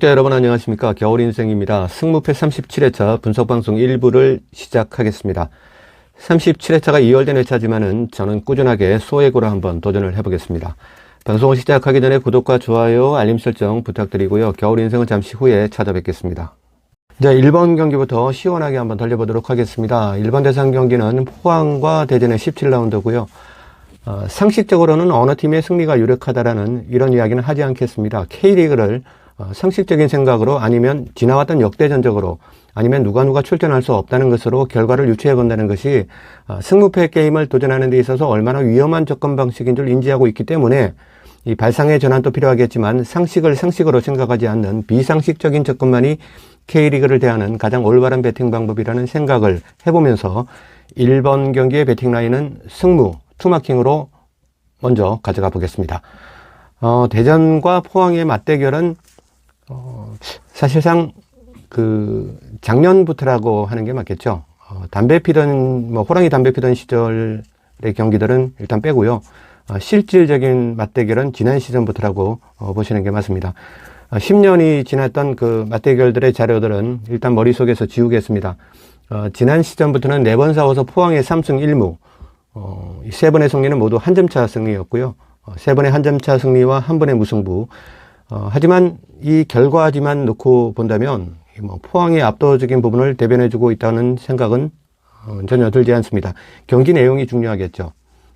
구독자 여러분 안녕하십니까? 겨울인생입니다. 승무패 37회차 분석방송 1부를 시작하겠습니다. 37회차가 2월된 회차지만은 저는 꾸준하게 소액으로 한번 도전을 해보겠습니다. 방송을 시작하기 전에 구독과 좋아요 알림 설정 부탁드리고요. 겨울인생은 잠시 후에 찾아뵙겠습니다. 자 1번 경기부터 시원하게 한번 달려보도록 하겠습니다. 1번 대상 경기는 포항과 대전의 17라운드고요. 어, 상식적으로는 어느 팀의 승리가 유력하다라는 이런 이야기는 하지 않겠습니다. K리그를 어, 상식적인 생각으로 아니면 지나왔던 역대전적으로 아니면 누가 누가 출전할 수 없다는 것으로 결과를 유추해 본다는 것이 어, 승무패 게임을 도전하는 데 있어서 얼마나 위험한 접근 방식인 줄 인지하고 있기 때문에 이 발상의 전환도 필요하겠지만 상식을 상식으로 생각하지 않는 비상식적인 접근만이 K리그를 대하는 가장 올바른 배팅 방법이라는 생각을 해보면서 1번 경기의 배팅 라인은 승무, 투마킹으로 먼저 가져가 보겠습니다. 어, 대전과 포항의 맞대결은 어, 사실상 그 작년부터라고 하는 게 맞겠죠. 어, 담배 피던 뭐 호랑이 담배 피던 시절의 경기들은 일단 빼고요. 어, 실질적인 맞대결은 지난 시즌부터라고 어, 보시는 게 맞습니다. 어, 10년이 지났던 그 맞대결들의 자료들은 일단 머릿속에서 지우겠습니다. 어, 지난 시즌부터는 4번 싸워서 포항의 3승 1무, 어, 세 번의 승리는 모두 한 점차 승리였고요. 어, 세 번의 한 점차 승리와 한 번의 무승부, 어, 하지만 이 결과지만 놓고 본다면 뭐 포항의 압도적인 부분을 대변해주고 있다는 생각은 어, 전혀 들지 않습니다. 경기 내용이 중요하겠죠.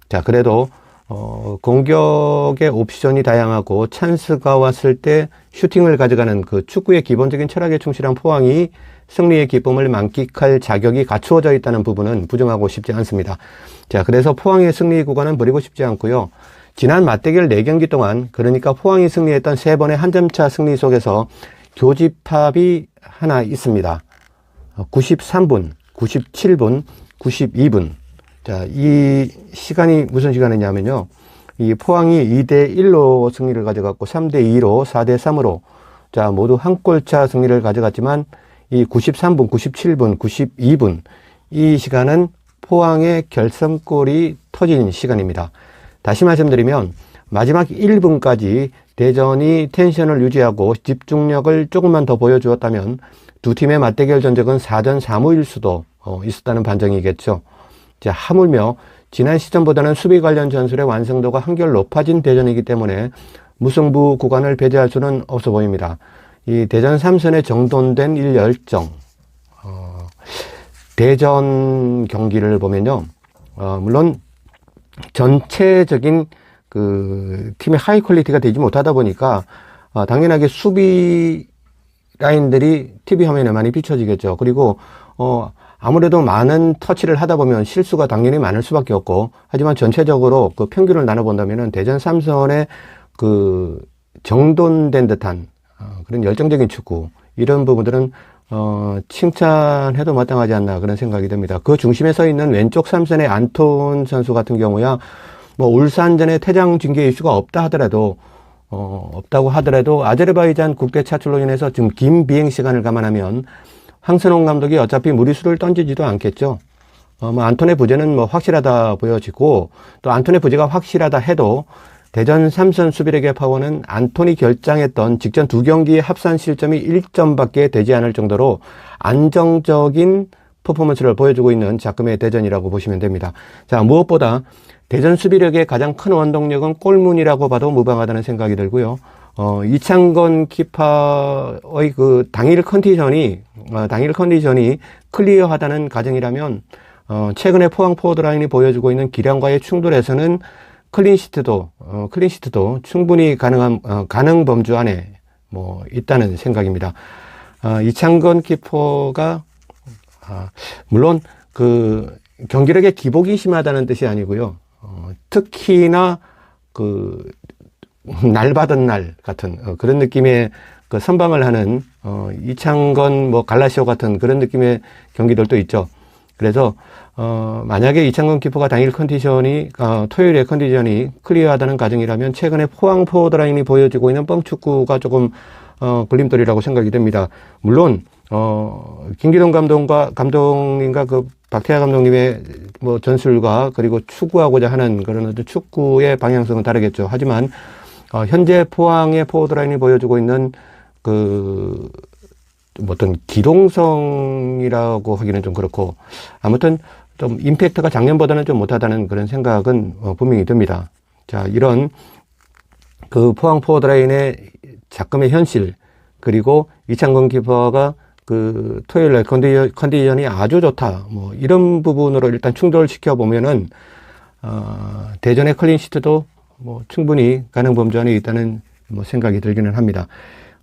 자, 그래도 어, 공격의 옵션이 다양하고 찬스가 왔을 때 슈팅을 가져가는 그 축구의 기본적인 철학에 충실한 포항이 승리의 기쁨을 만끽할 자격이 갖추어져 있다는 부분은 부정하고 싶지 않습니다. 자, 그래서 포항의 승리 구간은 버리고 싶지 않고요. 지난 맞대결 4경기 동안 그러니까 포항이 승리했던 세 번의 한 점차 승리 속에서 교집합이 하나 있습니다. 93분, 97분, 92분. 자, 이 시간이 무슨 시간이냐면요. 이 포항이 2대 1로 승리를 가져갔고 3대 2로 4대 3으로 자, 모두 한 골차 승리를 가져갔지만 이 93분, 97분, 92분 이 시간은 포항의 결승골이 터진 시간입니다. 다시 말씀드리면 마지막 1분까지 대전이 텐션을 유지하고 집중력을 조금만 더 보여주었다면 두 팀의 맞대결 전적은 4전 3무일 수도 어, 있었다는 반정이겠죠. 자, 하물며 지난 시즌보다는 수비 관련 전술의 완성도가 한결 높아진 대전이기 때문에 무승부 구간을 배제할 수는 없어 보입니다. 이 대전 3선에 정돈된 일열정, 어, 대전 경기를 보면요. 어, 물론 전체적인 그 팀의 하이 퀄리티가 되지 못하다 보니까 어, 당연하게 수비 라인들이 TV 화면에 많이 비춰지겠죠. 그리고 어 아무래도 많은 터치를 하다 보면 실수가 당연히 많을 수밖에 없고 하지만 전체적으로 그 평균을 나눠 본다면은 대전 삼선의 그 정돈된 듯한 어, 그런 열정적인 축구 이런 부분들은 어, 칭찬해도 마땅하지 않나 그런 생각이 듭니다. 그 중심에 서 있는 왼쪽 삼선의 안톤 선수 같은 경우야 뭐 울산전에 퇴장 징계 이슈가 없다 하더라도 어, 없다고 하더라도 아제르바이잔 국대 차출로 인해서 지금 긴 비행 시간을 감안하면 황선홍 감독이 어차피 무리수를 던지지도 않겠죠. 어, 뭐 안톤의 부재는 뭐 확실하다 보여지고 또 안톤의 부재가 확실하다 해도 대전 삼선 수비력의 파워는 안톤이 결장했던 직전 두 경기의 합산 실점이 1점밖에 되지 않을 정도로 안정적인 퍼포먼스를 보여주고 있는 작금의 대전이라고 보시면 됩니다. 자, 무엇보다 대전 수비력의 가장 큰 원동력은 골문이라고 봐도 무방하다는 생각이 들고요. 어, 이창건 키퍼의 그 당일 컨디션이, 어, 당일 컨디션이 클리어하다는 가정이라면, 어, 최근에 포항 포워드 라인이 보여주고 있는 기량과의 충돌에서는 클린시트도, 어, 클린시트도 충분히 가능한, 어, 가능 범주 안에 뭐 있다는 생각입니다. 어, 이창건 키퍼가, 아, 물론 그 경기력에 기복이 심하다는 뜻이 아니고요. 어, 특히나 그 날 받은 날 같은 어, 그런 느낌의 그 선방을 하는 어, 이창건 뭐 갈라시오 같은 그런 느낌의 경기들도 있죠. 그래서 어, 만약에 이창건 키퍼가 당일 컨디션이 어, 토요일에 컨디션이 클리어하다는 가정이라면 최근에 포항 포워드라인이 보여지고 있는 뻥축구가 조금 어, 걸림돌이라고 생각이 됩니다. 물론 어, 김기동 감독과 감독님과 그 박태하 감독님의 뭐 전술과 그리고 추구하고자 하는 그런 어떤 축구의 방향성은 다르겠죠. 하지만 어, 현재 포항의 포워드라인이 보여주고 있는 그, 뭐 어떤 기동성이라고 하기는 좀 그렇고, 아무튼 좀 임팩트가 작년보다는 좀 못하다는 그런 생각은 어, 분명히 듭니다. 자, 이런 그 포항 포워드라인의 작금의 현실, 그리고 이창건 키퍼가 그 토요일 날 컨디션, 컨디션이 아주 좋다. 뭐 이런 부분으로 일단 충돌시켜 보면은 어, 대전의 클린시트도 뭐 충분히 가능 범주 안에 있다는 뭐 생각이 들기는 합니다.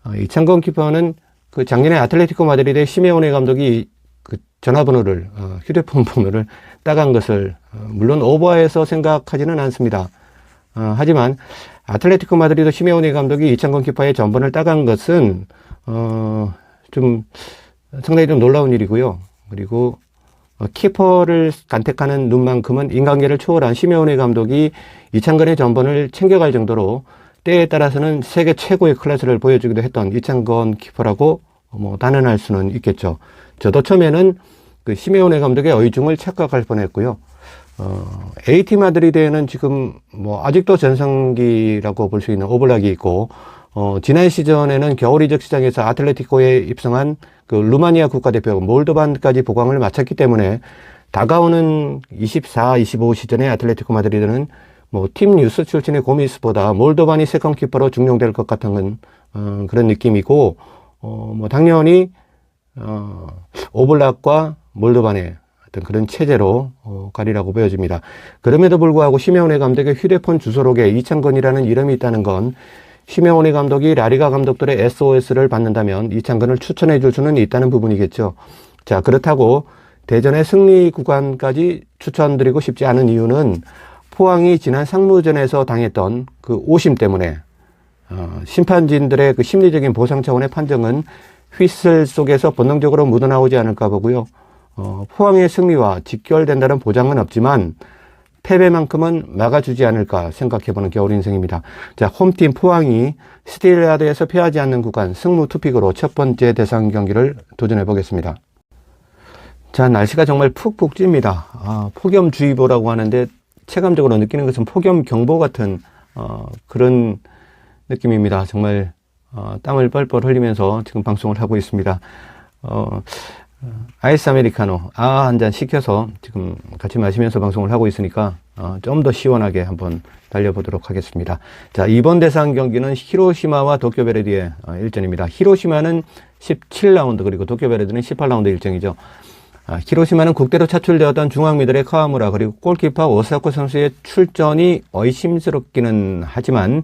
어, 이창건 키퍼는 그 작년에 아틀레티코 마드리드의 시메오네 감독이 그 전화번호를 어, 휴대폰 번호를 따간 것을 어, 물론 오버해서 생각하지는 않습니다. 어, 하지만 아틀레티코 마드리드 시메오네 감독이 이창건 키퍼의 전번을 따간 것은 어, 좀 상당히 좀 놀라운 일이고요. 그리고 어, 키퍼를 간택하는 눈만큼은 인간계를 초월한 시메오네 감독이 이창건의 전번을 챙겨갈 정도로 때에 따라서는 세계 최고의 클래스를 보여주기도 했던 이창건 키퍼라고 뭐 단언할 수는 있겠죠. 저도 처음에는 그 시메오네 감독의 의중을 착각할 뻔했고요. 어, AT 마드리드에는 지금 뭐 아직도 전성기라고 볼 수 있는 오블락이 있고 어, 지난 시즌에는 겨울 이적 시장에서 아틀레티코에 입성한 그 루마니아 국가대표 몰도반까지 보강을 마쳤기 때문에 다가오는 24, 25 시즌에 아틀레티코 마드리드는 뭐 팀 뉴스 출신의 고미스보다 몰도반이 세컨 키퍼로 중용될 것 같은 어, 그런 느낌이고 어, 뭐 당연히 어, 오블락과 몰도반의 어떤 그런 체제로 어, 가리라고 보여집니다. 그럼에도 불구하고 심혜원의 감독의 휴대폰 주소록에 이창건이라는 이름이 있다는 건 심혜원의 감독이 라리가 감독들의 SOS를 받는다면 이창건을 추천해 줄 수는 있다는 부분이겠죠. 자, 그렇다고 대전의 승리 구간까지 추천드리고 싶지 않은 이유는 포항이 지난 상무전에서 당했던 그 오심 때문에 어, 심판진들의 그 심리적인 보상 차원의 판정은 휘슬 속에서 본능적으로 묻어나오지 않을까 보고요. 어, 포항의 승리와 직결된다는 보장은 없지만 패배만큼은 막아주지 않을까 생각해보는 겨울 인생입니다. 자, 홈팀 포항이 스틸라드에서 패하지 않는 구간 승무 투픽으로 첫 번째 대상 경기를 도전해 보겠습니다. 자, 날씨가 정말 푹푹 찝니다. 아, 폭염주의보라고 하는데 체감적으로 느끼는 것은 폭염경보 같은 어, 그런 느낌입니다. 정말 어, 땀을 뻘뻘 흘리면서 지금 방송을 하고 있습니다. 어, 아이스 아메리카노 아 한 잔 시켜서 지금 같이 마시면서 방송을 하고 있으니까 어, 좀 더 시원하게 한번 달려보도록 하겠습니다. 자 이번 대상 경기는 히로시마와 도쿄베레디의 어, 일전입니다. 히로시마는 17라운드 그리고 도쿄베레디는 18라운드 일정이죠. 아, 히로시마는 국대로 차출되었던 중앙미들의 카와무라 그리고 골키퍼 오사코 선수의 출전이 의심스럽기는 하지만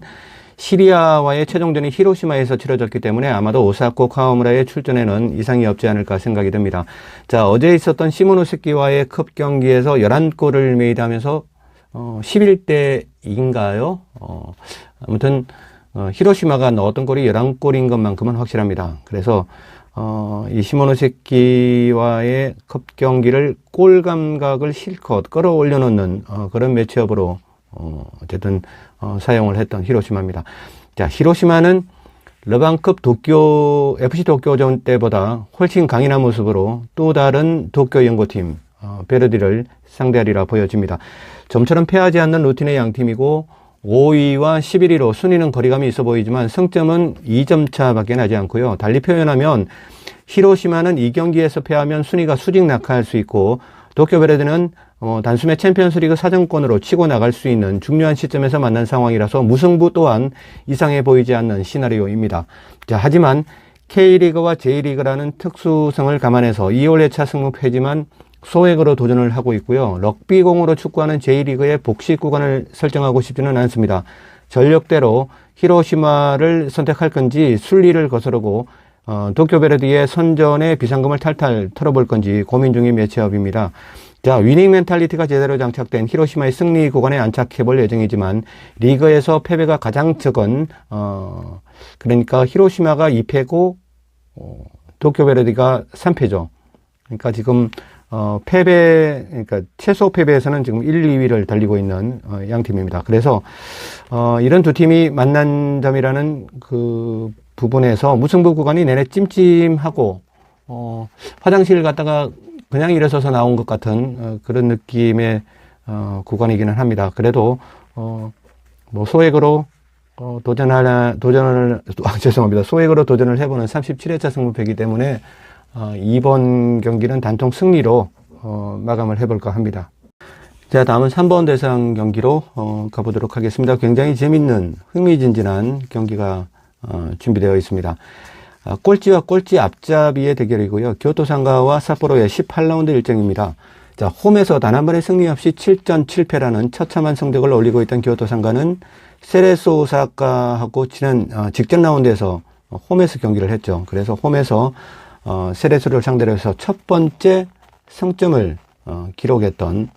시리아와의 최종전이 히로시마에서 치러졌기 때문에 아마도 오사코 카와무라의 출전에는 이상이 없지 않을까 생각이 듭니다. 자, 어제 있었던 시모노스키와의 컵 경기에서 11골을 메이드하면서 어, 11대인가요? 어, 아무튼 어, 히로시마가 넣었던 골이 11골인 것만큼은 확실합니다. 그래서 어, 이 시모노세키와의 컵 경기를 골 감각을 실컷 끌어올려 놓는 어, 그런 매치업으로 어, 어쨌든 어, 사용을 했던 히로시마입니다. 자, 히로시마는 러방급 도쿄 FC 도쿄전 때보다 훨씬 강인한 모습으로 또 다른 도쿄 연고팀 어, 베르디를 상대하리라 보여집니다. 점처럼 패하지 않는 루틴의 양팀이고 5위와 11위로 순위는 거리감이 있어 보이지만 승점은 2점 차밖에 나지 않고요. 달리 표현하면 히로시마는 이 경기에서 패하면 순위가 수직 낙하할 수 있고 도쿄 베레드는 어, 단숨에 챔피언스리그 사정권으로 치고 나갈 수 있는 중요한 시점에서 만난 상황이라서 무승부 또한 이상해 보이지 않는 시나리오입니다. 자, 하지만 K리그와 J리그라는 특수성을 감안해서 2월 2차 승무 패지만 소액으로 도전을 하고 있고요. 럭비공으로 축구하는 J리그의 복식 구간을 설정하고 싶지는 않습니다. 전력대로 히로시마를 선택할 건지 순리를 거스르고 어, 도쿄베르디의 선전의 비상금을 탈탈 털어볼 건지 고민 중인 매치업입니다. 자, 위닝 멘탈리티가 제대로 장착된 히로시마의 승리 구간에 안착해 볼 예정이지만 리그에서 패배가 가장 적은 어 그러니까 히로시마가 2패고 어, 도쿄 베르디가 3패죠. 그러니까 지금 어, 패배, 그러니까 최소 패배에서는 지금 1, 2위를 달리고 있는 어, 양 팀입니다. 그래서 어, 이런 두 팀이 만난 점이라는 그 부분에서 무승부 구간이 내내 찜찜하고 어, 화장실 갔다가 그냥 일어서서 나온 것 같은 어, 그런 느낌의 어, 구간이기는 합니다. 그래도 어, 뭐 소액으로 어, 도전하라, 도전을, 아, 죄송합니다. 소액으로 도전을 해보는 37회차 승부패이기 때문에, 어, 이번 경기는 단통 승리로, 어, 마감을 해볼까 합니다. 자, 다음은 3번 대상 경기로, 어, 가보도록 하겠습니다. 굉장히 재밌는, 흥미진진한 경기가, 어, 준비되어 있습니다. 아, 꼴찌와 꼴찌 앞잡이의 대결이고요. 교토 상가와 삿포로의 18라운드 일정입니다. 자, 홈에서 단 한 번의 승리 없이 7전 7패라는 처참한 성적을 올리고 있던 교토 상가는 세레소 오사카하고 지난 어, 직전 라운드에서 어, 홈에서 경기를 했죠. 그래서 홈에서 어, 세레소를 상대로 해서 첫 번째 승점을 어, 기록했던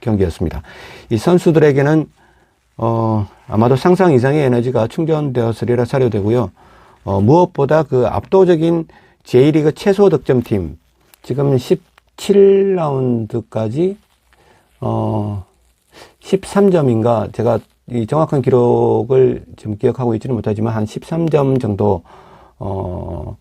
경기였습니다. 이 선수들에게는 어, 아마도 상상 이상의 에너지가 충전되었으리라 사료되고요. 어, 무엇보다 그 압도적인 J리그 최소 득점팀 지금 17라운드까지 어 13점인가 제가 이 정확한 기록을 지금 기억하고 있지는 못하지만 한 13점 정도 어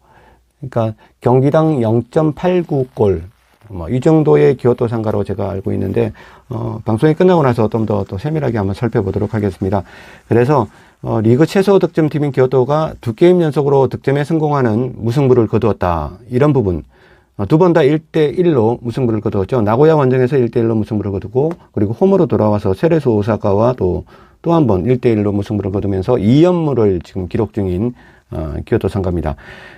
그러니까 경기당 0.89골 뭐 이 정도의 기호도 상가로 제가 알고 있는데 어 방송이 끝나고 나서 좀 더 또 세밀하게 한번 살펴보도록 하겠습니다. 그래서 어 리그 최소 득점 팀인 기호도가 두 게임 연속으로 득점에 성공하는 무승부를 거두었다. 이런 부분 어, 두번 다 1대1로 무승부를 거두었죠. 나고야 원정에서 1대1로 무승부를 거두고, 그리고 홈으로 돌아와서 세레소 오사카와 또, 또 한 번 1대1로 무승부를 거두면서 2연무를 지금 기록 중인, 어, 기호토 상가입니다.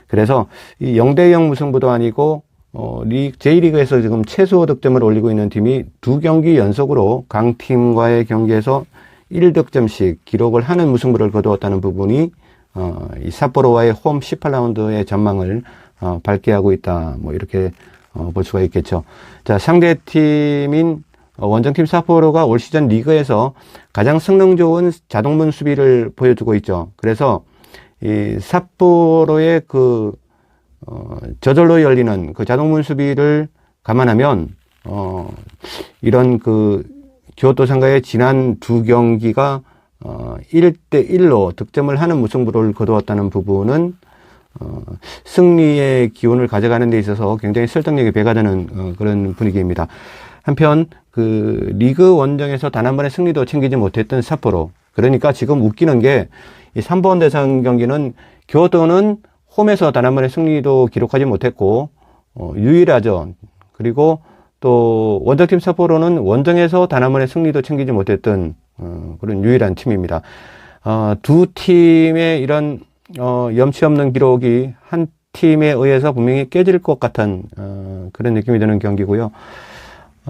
그래서 이 0대0 무승부도 아니고, 어, 리, J리그에서 지금 최소 득점을 올리고 있는 팀이 두 경기 연속으로 강팀과의 경기에서 1득점씩 기록을 하는 무승부를 거두었다는 부분이, 어, 이 삿포로와의 홈 18라운드의 전망을 어, 밝게 하고 있다. 뭐 이렇게 어, 볼 수가 있겠죠. 자, 상대 팀인 어, 원정팀 사포로가 올 시즌 리그에서 가장 성능 좋은 자동문 수비를 보여주고 있죠. 그래서 이 삿포로의 그 어, 저절로 열리는 그 자동문 수비를 감안하면 어, 이런 그 교토 상가의 지난 두 경기가 어, 1대 1로 득점을 하는 무승부를 거두었다는 부분은 어, 승리의 기운을 가져가는 데 있어서 굉장히 설득력이 배가 되는 어, 그런 분위기입니다. 한편 그 리그 원정에서 단 한 번의 승리도 챙기지 못했던 삿포로 그러니까 지금 웃기는 게 이 3번 대상 경기는 교도는 홈에서 단 한 번의 승리도 기록하지 못했고 어, 유일하죠. 그리고 또 원정팀 삿포로는 원정에서 단한 번의 승리도 챙기지 못했던 어, 그런 유일한 팀입니다. 어, 두 팀의 이런 어, 염치 없는 기록이 한 팀에 의해서 분명히 깨질 것 같은 어, 그런 느낌이 드는 경기고요.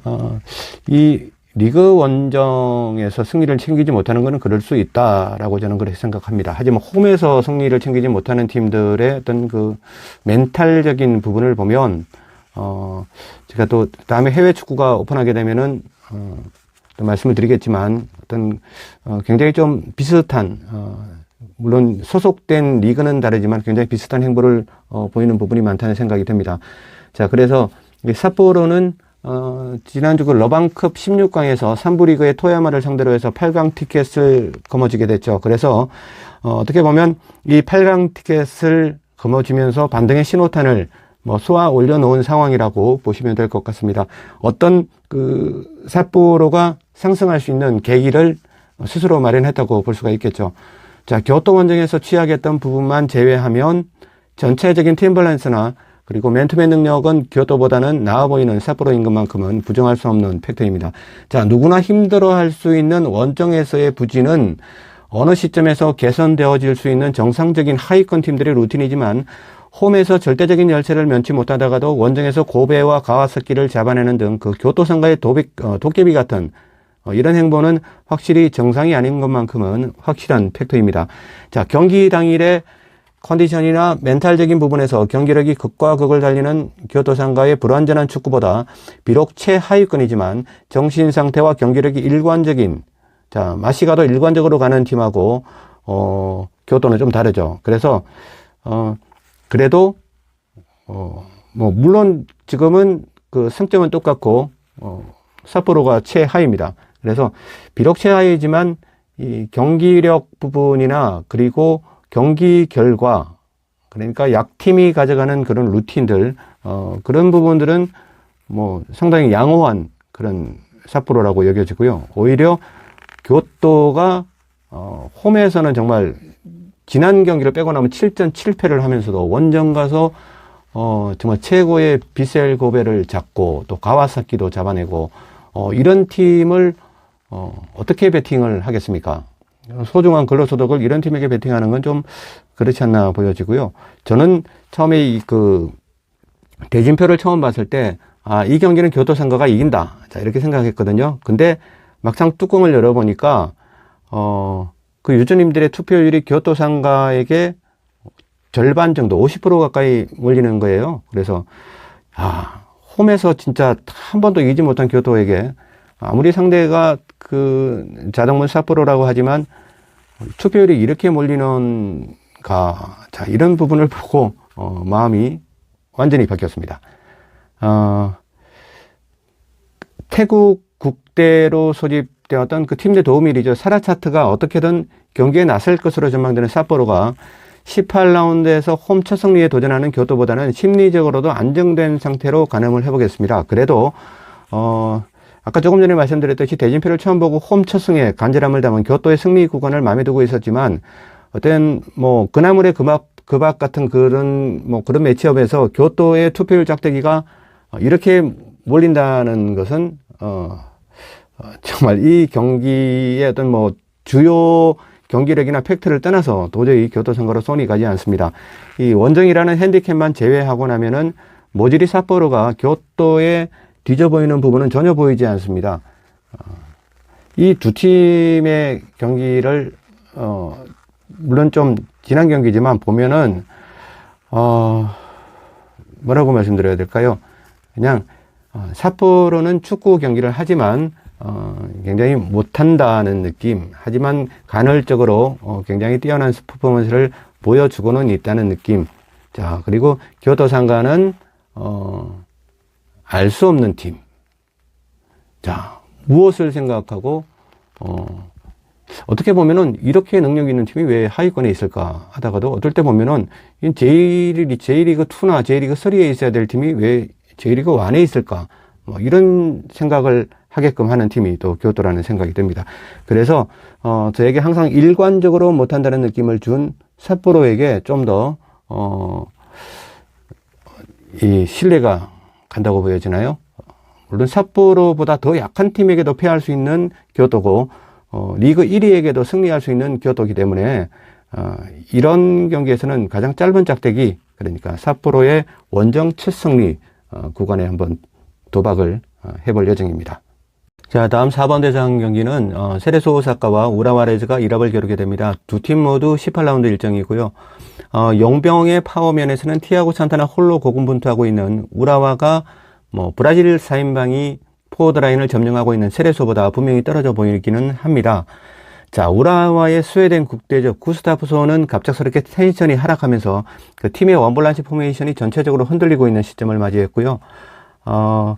어, 이 리그 원정에서 승리를 챙기지 못하는 것은 그럴 수 있다라고 저는 그렇게 생각합니다. 하지만 홈에서 승리를 챙기지 못하는 팀들의 어떤 그 멘탈적인 부분을 보면 어, 제가 또 다음에 해외 축구가 오픈하게 되면은 어, 또 말씀을 드리겠지만 어떤 어, 굉장히 좀 비슷한 어, 물론 소속된 리그는 다르지만 굉장히 비슷한 행보를 어, 보이는 부분이 많다는 생각이 듭니다. 자, 그래서 이 삿포로는 어, 지난주 그 러방컵 16강에서 3부 리그의 토야마를 상대로 해서 8강 티켓을 거머쥐게 됐죠. 그래서 어, 어떻게 보면 이 8강 티켓을 거머쥐면서 반등의 신호탄을 뭐 쏘아 올려놓은 상황이라고 보시면 될 것 같습니다. 어떤 그 삿포로가 상승할 수 있는 계기를 스스로 마련했다고 볼 수가 있겠죠. 자, 교토 원정에서 취약했던 부분만 제외하면 전체적인 팀 밸런스나 그리고 맨투맨 능력은 교토보다는 나아 보이는 삿포로인 것만큼은 부정할 수 없는 팩트입니다. 자, 누구나 힘들어 할 수 있는 원정에서의 부진은 어느 시점에서 개선되어질 수 있는 정상적인 하위권 팀들의 루틴이지만 홈에서 절대적인 열세를 면치 못하다가도 원정에서 고베와 가와사키를 잡아내는 등 그 교토상가의 도비, 어, 도깨비 같은 어, 이런 행보는 확실히 정상이 아닌 것만큼은 확실한 팩트입니다. 자, 경기 당일에 컨디션이나 멘탈적인 부분에서 경기력이 극과 극을 달리는 교토상가의 불완전한 축구보다 비록 최하위권이지만 정신 상태와 경기력이 일관적인 자 마시가도 일관적으로 가는 팀하고 어 교토는 좀 다르죠. 그래서 어 그래도 어 뭐 물론 지금은 그 승점은 똑같고 어 삿포로가 최하위입니다. 그래서 비록 최하위지만 이 경기력 부분이나 그리고 경기 결과 그러니까 약팀이 가져가는 그런 루틴들 어 그런 부분들은 뭐 상당히 양호한 그런 삿포로라고 여겨지고요. 오히려 교토가 어, 홈에서는 정말 지난 경기를 빼고 나면 7전 7패를 하면서도 원정 가서 어, 정말 최고의 비셀 고베를 잡고 또 가와사키도 잡아내고 어, 이런 팀을 어, 어떻게 배팅을 하겠습니까? 소중한 근로소득을 이런 팀에게 배팅하는 건 좀 그렇지 않나 보여지고요. 저는 처음에 이 그 대진표를 처음 봤을 때, 아, 이 경기는 교토상가가 이긴다. 자, 이렇게 생각했거든요. 근데 막상 뚜껑을 열어보니까, 어, 그 유저님들의 투표율이 교토 상가에게 절반 정도, 50% 가까이 몰리는 거예요. 그래서, 아, 홈에서 진짜 한 번도 이기지 못한 교토에게 아무리 상대가 그 자동문 사포로라고 하지만 투표율이 이렇게 몰리는가. 자, 이런 부분을 보고, 어, 마음이 완전히 바뀌었습니다. 어, 태국 국대로 소집 되었던 그 팀 내 도우미리죠. 사라 차트가 어떻게든 경기에 나설 것으로 전망되는 사포로가 18라운드에서 홈첫 승리에 도전하는 교토보다는 심리적으로도 안정된 상태로 가늠을 해보겠습니다. 그래도, 어, 아까 조금 전에 말씀드렸듯이 대진표를 처음 보고 홈첫 승에 간절함을 담은 교토의 승리 구간을 마음에 두고 있었지만, 어떤, 뭐, 그나물의 그박, 그박 같은 그런, 뭐, 그런 매치업에서 교토의 투표율 짝대기가 이렇게 몰린다는 것은, 어, 어, 정말 이 경기의 어떤 뭐, 주요 경기력이나 팩트를 떠나서 도저히 교토 선거로 손이 가지 않습니다. 이 원정이라는 핸디캡만 제외하고 나면은 모지리 사포로가 교토에 뒤져 보이는 부분은 전혀 보이지 않습니다. 이두 팀의 경기를 어 물론 좀 지난 경기지만 보면은 어 뭐라고 말씀드려야 될까요? 그냥 어, 삿포로는 축구 경기를 하지만 어, 굉장히 못한다는 느낌. 하지만 간헐적으로 어, 굉장히 뛰어난 퍼포먼스를 보여주고는 있다는 느낌. 자, 그리고 교토상가는 어, 알 수 없는 팀. 자, 무엇을 생각하고 어, 어떻게 보면은 이렇게 능력 있는 팀이 왜 하위권에 있을까 하다가도 어떨 때 보면은 J리그, J리그 2나 J리그 3에 있어야 될 팀이 왜 J리그 1에 있을까? 뭐 이런 생각을 하게끔 하는 팀이 또 교토라는 생각이 듭니다. 그래서 어 저에게 항상 일관적으로 못한다는 느낌을 준 삿포로에게 좀더어이 신뢰가 간다고 보여지나요? 물론 삿포로보다 더 약한 팀에게도 패할 수 있는 교토고 어, 리그 1위에게도 승리할 수 있는 교토기 때문에 어, 이런 경기에서는 가장 짧은 짝대기 그러니까 삿포로의 원정 첫 승리 어, 구간에 한번 도박을 어, 해볼 예정입니다. 자, 다음 4번 대장 경기는 어, 세레소 오사카와 우라와레즈가 1합을 겨루게 됩니다. 두 팀 모두 18라운드 일정이고요. 어, 용병의 파워면에서는 티아고 산타나 홀로 고군분투하고 있는 우라와가 뭐 브라질 4인방이 포워드 라인을 점령하고 있는 세레소보다 분명히 떨어져 보이기는 합니다. 자, 우라와의 스웨덴 국대적 구스타프소는 갑작스럽게 텐션이 하락하면서 그 팀의 원볼란치 포메이션이 전체적으로 흔들리고 있는 시점을 맞이했고요. 어,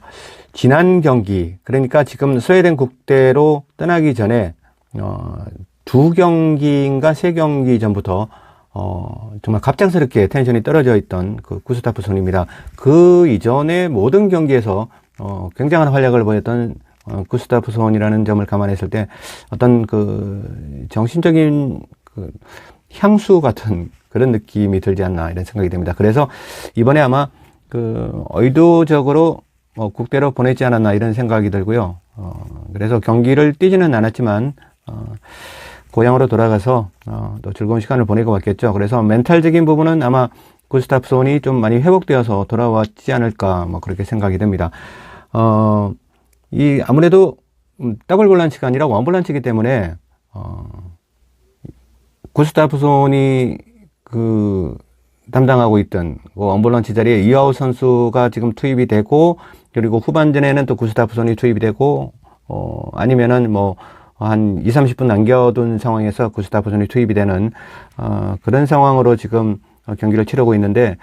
지난 경기, 그러니까 지금 스웨덴 국대로 떠나기 전에, 어, 두 경기인가 세 경기 전부터, 어, 정말 갑작스럽게 텐션이 떨어져 있던 그 구스타프 손입니다. 그 이전의 모든 경기에서, 어, 굉장한 활약을 보였던 어, 구스타프 손이라는 점을 감안했을 때 어떤 그 정신적인 그 향수 같은 그런 느낌이 들지 않나 이런 생각이 듭니다. 그래서 이번에 아마 그 의도적으로 뭐 국대로 보내지 않았나 이런 생각이 들고요. 어, 그래서 경기를 뛰지는 않았지만 어, 고향으로 돌아가서 어, 또 즐거운 시간을 보내고 왔겠죠. 그래서 멘탈적인 부분은 아마 구스타프손이 좀 많이 회복되어서 돌아왔지 않을까 뭐 그렇게 생각이 됩니다. 어, 이 아무래도 음, 더블 볼란치가 아니라 원 볼란치이기 때문에 어, 구스타프손이 그 담당하고 있던 그 원볼런치 자리에 이하우 선수가 지금 투입이 되고 그리고 후반전에는 또 구스타프손이 투입이 되고 어 아니면은 뭐 한 2, 30분 남겨둔 상황에서 구스타프손이 투입이 되는 어 그런 상황으로 지금 경기를 치르고 있는데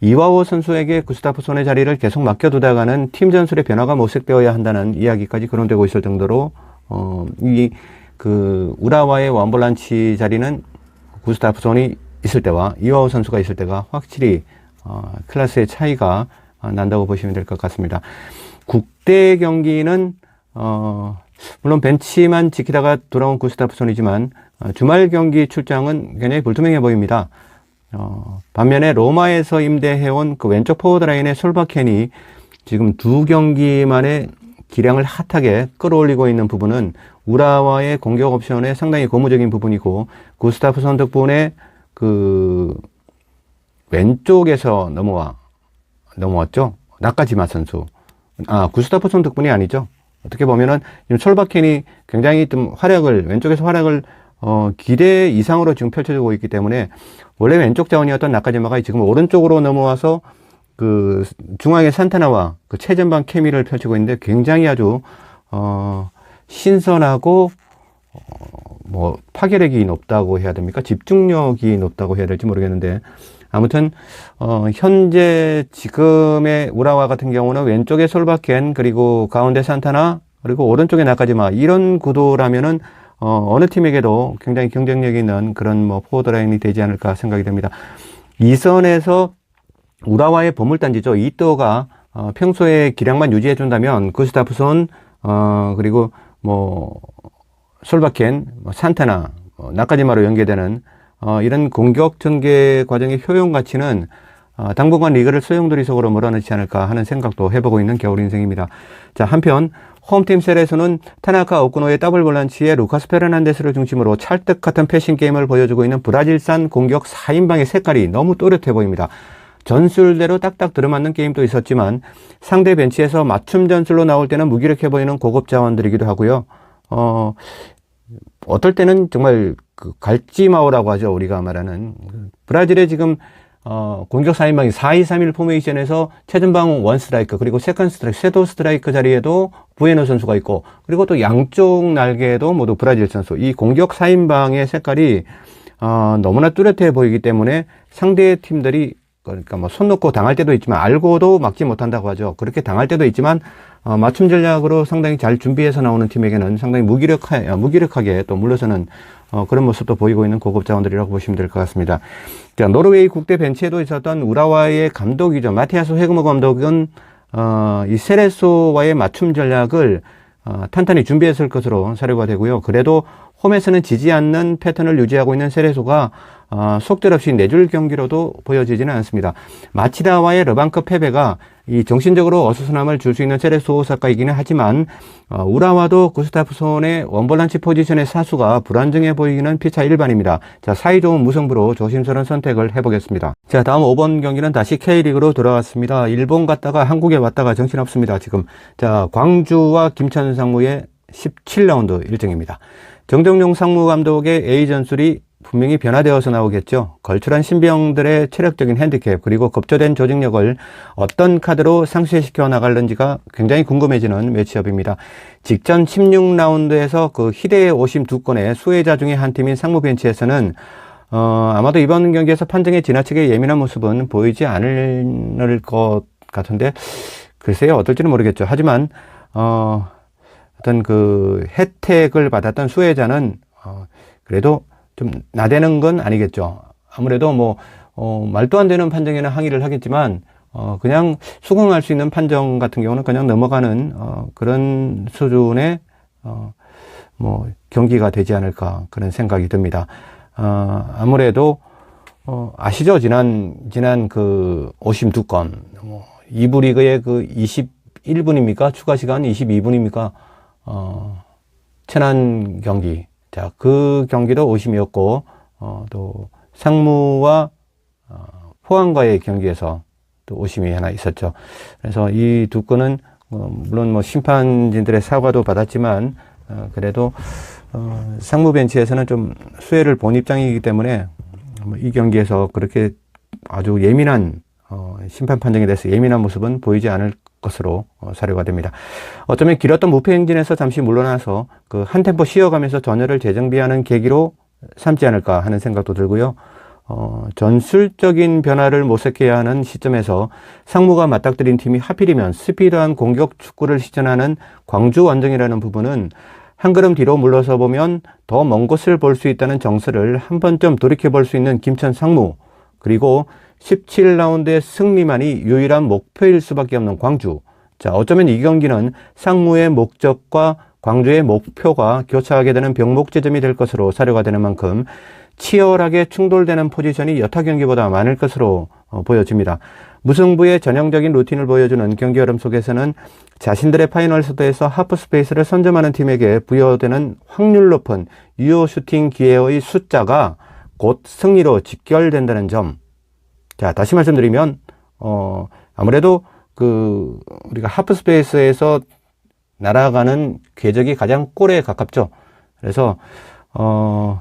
이와호 선수에게 구스타프손의 자리를 계속 맡겨두다가는 팀 전술의 변화가 모색되어야 한다는 이야기까지 거론되고 있을 정도로 어이 그 우라와의 원볼란치 자리는 구스타프손이 있을 때와 이와우 선수가 있을 때가 확실히 어, 클래스의 차이가 어, 난다고 보시면 될 것 같습니다. 국대 경기는 어, 물론 벤치만 지키다가 돌아온 구스타프손이지만 어, 주말 경기 출장은 굉장히 불투명해 보입니다. 어, 반면에 로마에서 임대해온 그 왼쪽 포워드 라인의 솔바켄이 지금 두 경기 만에 기량을 핫하게 끌어올리고 있는 부분은 우라와의 공격 옵션에 상당히 고무적인 부분이고 구스타프손 덕분에 그 왼쪽에서 넘어와 넘어왔죠. 나까지마 선수. 아 구스타프손 덕분이 아니죠. 어떻게 보면은 지금 솔바켄이 굉장히 좀 활약을 왼쪽에서 활약을 어, 기대 이상으로 지금 펼쳐지고 있기 때문에 원래 왼쪽 자원이었던 나카지마가 지금 오른쪽으로 넘어와서 그 중앙의 산타나와 그 최전방 케미를 펼치고 있는데 굉장히 아주 어, 신선하고 어, 뭐 파괴력이 높다고 해야 됩니까? 집중력이 높다고 해야 될지 모르겠는데 아무튼 어, 현재 지금의 우라와 같은 경우는 왼쪽에 솔바켄 그리고 가운데 산타나 그리고 오른쪽에 나까지마 이런 구도라면은 어, 어느 팀에게도 굉장히 경쟁력 있는 그런 뭐 포워드 라인이 되지 않을까 생각이 됩니다. 이선에서 우라와의 보물단지죠. 이또가 어, 평소에 기량만 유지해 준다면 구스타프손 어, 그리고 뭐 솔바켄, 뭐 산타나, 어, 나까지마로 연계되는 어, 이런 공격 전개 과정의 효용 가치는 어, 당분간 리그를 소용돌이 속으로 몰아넣지 않을까 하는 생각도 해보고 있는 겨울 인생입니다. 자, 한편 홈팀 셀에서는 타나카 오쿠노의 더블 볼란치에 루카스 페르난데스를 중심으로 찰떡 같은 패싱 게임을 보여주고 있는 브라질산 공격 4인방의 색깔이 너무 또렷해 보입니다. 전술대로 딱딱 들어맞는 게임도 있었지만 상대 벤치에서 맞춤 전술로 나올 때는 무기력해 보이는 고급 자원들이기도 하고요. 어, 어떨 때는 정말 그 갈지마오라고 하죠. 우리가 말하는. 브라질의 지금 어, 공격 4인방이 4-2-3-1 포메이션에서 최전방 원 스트라이크, 그리고 세컨 스트라이크, 섀도우 스트라이크 자리에도 부에노 선수가 있고, 그리고 또 양쪽 날개에도 모두 브라질 선수. 이 공격 4인방의 색깔이, 어, 너무나 뚜렷해 보이기 때문에 상대 팀들이 그러니까 뭐 손 놓고 당할 때도 있지만 알고도 막지 못한다고 하죠. 그렇게 당할 때도 있지만 어, 맞춤 전략으로 상당히 잘 준비해서 나오는 팀에게는 상당히 무기력하, 어, 무기력하게 또 물러서는 어, 그런 모습도 보이고 있는 고급 자원들이라고 보시면 될 것 같습니다. 자, 노르웨이 국대 벤치에도 있었던 우라와의 감독이죠. 마티아스 헤그모 감독은 어, 이 세레소와의 맞춤 전략을 어, 탄탄히 준비했을 것으로 사료가 되고요. 그래도 홈에서는 지지 않는 패턴을 유지하고 있는 세레소가 어, 속절 없이 내줄 경기로도 보여지지는 않습니다. 마치다와의 르방크 패배가 이 정신적으로 어수선함을 줄 수 있는 세레소 오사카이기는 하지만 어, 우라와도 구스타프손의 원볼란치 포지션의 사수가 불안정해 보이기는 피차 일반입니다. 자 사이 좋은 무승부로 조심스러운 선택을 해보겠습니다. 자 다음 5번 경기는 다시 K리그로 돌아왔습니다. 일본 갔다가 한국에 왔다가 정신없습니다. 지금 자 광주와 김찬 상무의 17라운드 일정입니다. 정정용 상무 감독의 A 전술이 분명히 변화되어서 나오겠죠. 걸출한 신병들의 체력적인 핸디캡 그리고 급조된 조직력을 어떤 카드로 상쇄시켜 나갈는지가 굉장히 궁금해지는 매치업입니다. 직전 16라운드에서 그 희대의 오심 두 건의 수혜자 중에 한 팀인 상무벤치에서는 어, 아마도 이번 경기에서 판정에 지나치게 예민한 모습은 보이지 않을 것 같은데 글쎄요 어떨지는 모르겠죠. 하지만 어, 어떤 그 혜택을 받았던 수혜자는 어, 그래도 좀 나대는 건 아니겠죠. 아무래도 뭐, 어, 말도 안 되는 판정에는 항의를 하겠지만, 어, 그냥 수긍할 수 있는 판정 같은 경우는 그냥 넘어가는, 어, 그런 수준의, 어, 뭐, 경기가 되지 않을까, 그런 생각이 듭니다. 어, 아무래도, 어, 아시죠? 지난, 지난 그, 오심 두 건, 뭐, 2부 리그의 그 21분입니까? 추가 시간 22분입니까? 어, 천안 경기. 자, 그 경기도 오심이었고, 어, 또 상무와 어, 포항과의 경기에서 또 오심이 하나 있었죠. 그래서 이 두 건은 어, 물론 뭐 심판진들의 사과도 받았지만 어, 그래도 어, 상무 벤치에서는 좀 수혜를 본 입장이기 때문에 뭐 이 경기에서 그렇게 아주 예민한 어, 심판 판정에 대해서 예민한 모습은 보이지 않을 것으로 어, 사료가 됩니다. 어쩌면 길었던 무패 행진에서 잠시 물러나서 그 한 템포 쉬어가면서 전열을 재정비하는 계기로 삼지 않을까 하는 생각도 들고요. 어, 전술적인 변화를 모색해야 하는 시점에서 상무가 맞닥뜨린 팀이 하필이면 스피드한 공격 축구를 시전하는 광주 원정이라는 부분은 한 걸음 뒤로 물러서 보면 더 먼 곳을 볼 수 있다는 정서를 한 번쯤 돌이켜 볼 수 있는 김천 상무 그리고 17라운드의 승리만이 유일한 목표일 수밖에 없는 광주. 자, 어쩌면 이 경기는 상무의 목적과 광주의 목표가 교차하게 되는 병목 지점이 될 것으로 사료가 되는 만큼 치열하게 충돌되는 포지션이 여타 경기보다 많을 것으로 어, 보여집니다. 무승부의 전형적인 루틴을 보여주는 경기 흐름 속에서는 자신들의 파이널 서드에서 하프 스페이스를 선점하는 팀에게 부여되는 확률 높은 유효 슈팅 기회의 숫자가 곧 승리로 직결된다는 점. 자, 다시 말씀드리면, 어, 아무래도 그, 우리가 하프 스페이스에서 날아가는 궤적이 가장 골에 가깝죠. 그래서, 어,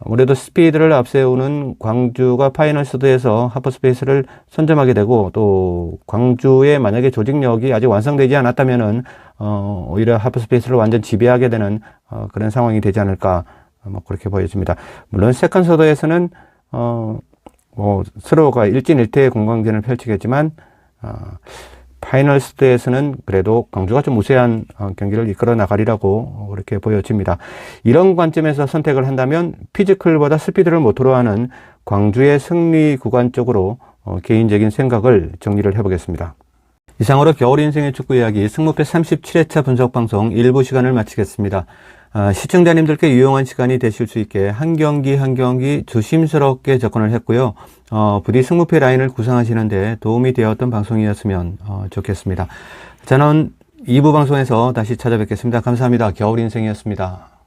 아무래도 스피드를 앞세우는 광주가 파이널 스드에서 하프 스페이스를 선점하게 되고 또 광주의 만약에 조직력이 아직 완성되지 않았다면은 어 오히려 하프 스페이스를 완전 지배하게 되는 어 그런 상황이 되지 않을까 뭐 그렇게 보여집니다. 물론 세컨 서드에서는 어 뭐 서로가 일진일퇴의 공방전을 펼치겠지만 어 파이널 스테에서는 그래도 광주가 좀 우세한 어, 경기를 이끌어 나가리라고 그렇게 보여집니다. 이런 관점에서 선택을 한다면 피지컬보다 스피드를 모토로 하는 광주의 승리 구간 쪽으로 어, 개인적인 생각을 정리를 해보겠습니다. 이상으로 겨울 인생의 축구 이야기 승무패 37회차 분석 방송 일부 시간을 마치겠습니다. 아, 시청자님들께 유용한 시간이 되실 수 있게 한 경기 한 경기 조심스럽게 접근을 했고요. 어, 부디 승무패 라인을 구상하시는 데 도움이 되었던 방송이었으면 어, 좋겠습니다. 저는 2부 방송에서 다시 찾아뵙겠습니다. 감사합니다. 겨울 인생이었습니다.